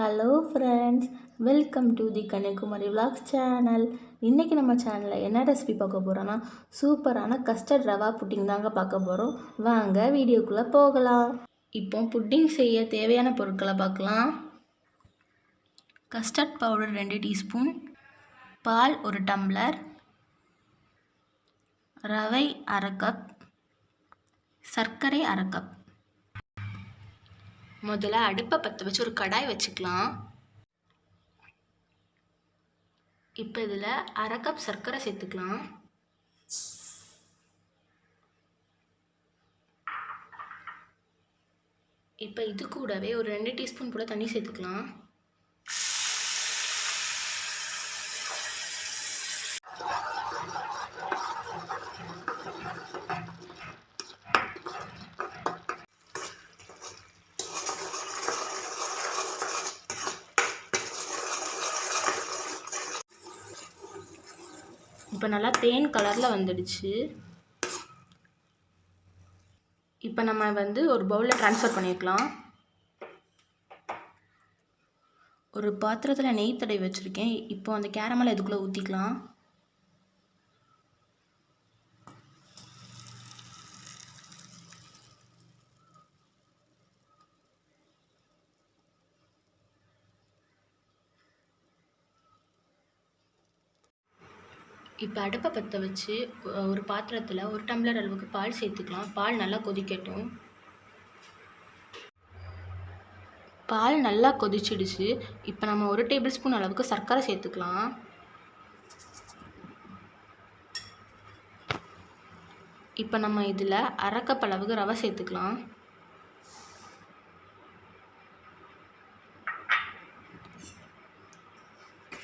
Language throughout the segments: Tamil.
Hello friends welcome to the Kanniyakumari vlogs channel இன்றைக்கி நம்ம சேனலில் என்ன ரெசிபி பார்க்க போகிறோன்னா சூப்பரான கஸ்டர்ட் ரவா புட்டிங் தாங்க பார்க்க போகிறோம் வாங்க வீடியோக்குள்ளே போகலாம். இப்போ புட்டிங் செய்ய தேவையான பொருட்களை பார்க்கலாம். கஸ்டர்ட் பவுடர் ரெண்டு டீஸ்பூன் பால் ஒரு டம்ளர் ரவை அரை கப் சர்க்கரை அரை கப் முதல்ல அடுப்பை பற்ற வச்சு ஒரு கடாய் வச்சுக்கலாம். இப்போ இதில் அரை கப் சர்க்கரை சேர்த்துக்கலாம். இப்போ இது கூடவே ஒரு ரெண்டு டீஸ்பூன் போல் தண்ணி சேர்த்துக்கலாம். இப்போ நல்லா தேன் கலரில் வந்துடுச்சு. இப்போ நம்ம வந்து ஒரு பவுலில் ட்ரான்ஸ்ஃபர் பண்ணிக்கலாம் ஒரு பாத்திரத்தில் நெய் தடவி வச்சுருக்கேன். இப்போ அந்த கேரமல் இதுக்குள்ளே ஊற்றிக்கலாம் இப்போ அடுப்பை பற்ற வச்சு ஒரு பாத்திரத்தில் ஒரு டம்ளர் அளவுக்கு பால் சேர்த்துக்கலாம். பால் நல்லா கொதிக்கட்டும். பால் நல்லா கொதிச்சிடுச்சு. இப்போ நம்ம ஒரு டேபிள் ஸ்பூன் அளவுக்கு சர்க்கரை சேர்த்துக்கலாம். இப்போ நம்ம இதில் அரைக்கப் அளவுக்கு ரவை சேர்த்துக்கலாம்.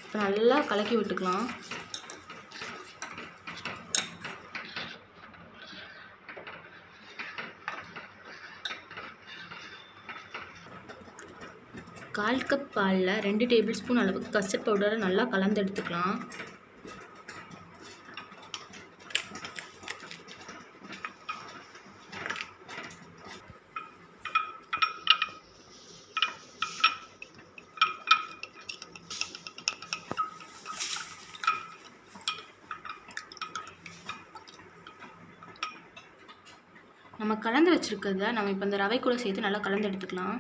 இப்போ நல்லா கலக்கி விட்டுக்கலாம். கால் கப் பாலில் ரெண்டு டேபிள் ஸ்பூன் அளவுக்கு கஸ்டர்ட் பவுடரை நல்லா கலந்து எடுத்துக்கலாம். நம்ம கலந்து வச்சுருக்கிறத நம்ம இப்போ இந்த ரவை கூட சேர்த்து நல்லா கலந்து எடுத்துக்கலாம்.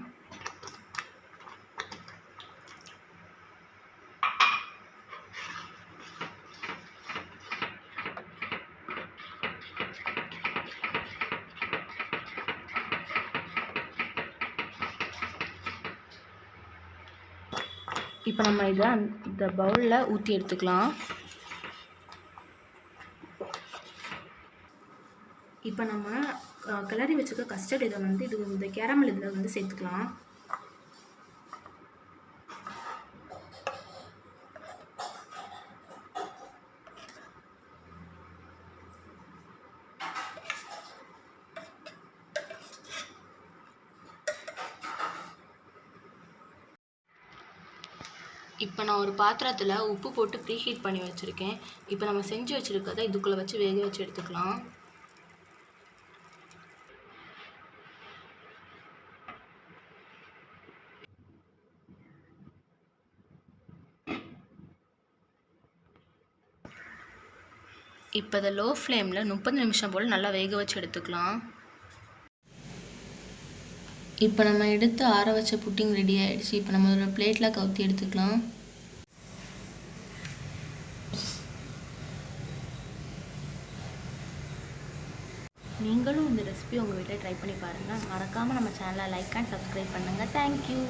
இப்போ நம்ம இதை இந்த பவுலில் ஊற்றி எடுத்துக்கலாம். இப்போ நம்ம கிளறி வச்சுக்க கஸ்டர்ட் இதை வந்து இது இந்த கேரமல் இதில் வந்து சேர்த்துக்கலாம். இப்போ நான் ஒரு பாத்திரத்தில் உப்பு போட்டு ப்ரீ ஹீட் பண்ணி வச்சுருக்கேன். இப்போ நம்ம செஞ்சு வச்சுருக்கதை இதுக்குள்ளே வச்சு வேக வச்சு எடுத்துக்கலாம். இப்போ இதை லோ ஃப்ளேமில் முப்பது நிமிஷம் போல் நல்லா வேக வச்சு எடுத்துக்கலாம். இப்போ நம்ம எடுத்து ஆற வச்ச புட்டிங் ரெடி ஆகிடுச்சு இப்போ நம்ம ஒரு பிளேட்டில் கவுத்தி எடுத்துக்கலாம். நீங்களும் இந்த ரெசிபி உங்கள் வீட்டில் ட்ரை பண்ணி பாருங்கள் மறக்காமல் நம்ம சேனலை லைக் அண்ட் சப்ஸ்கிரைப் பண்ணுங்கள் தேங்க்யூ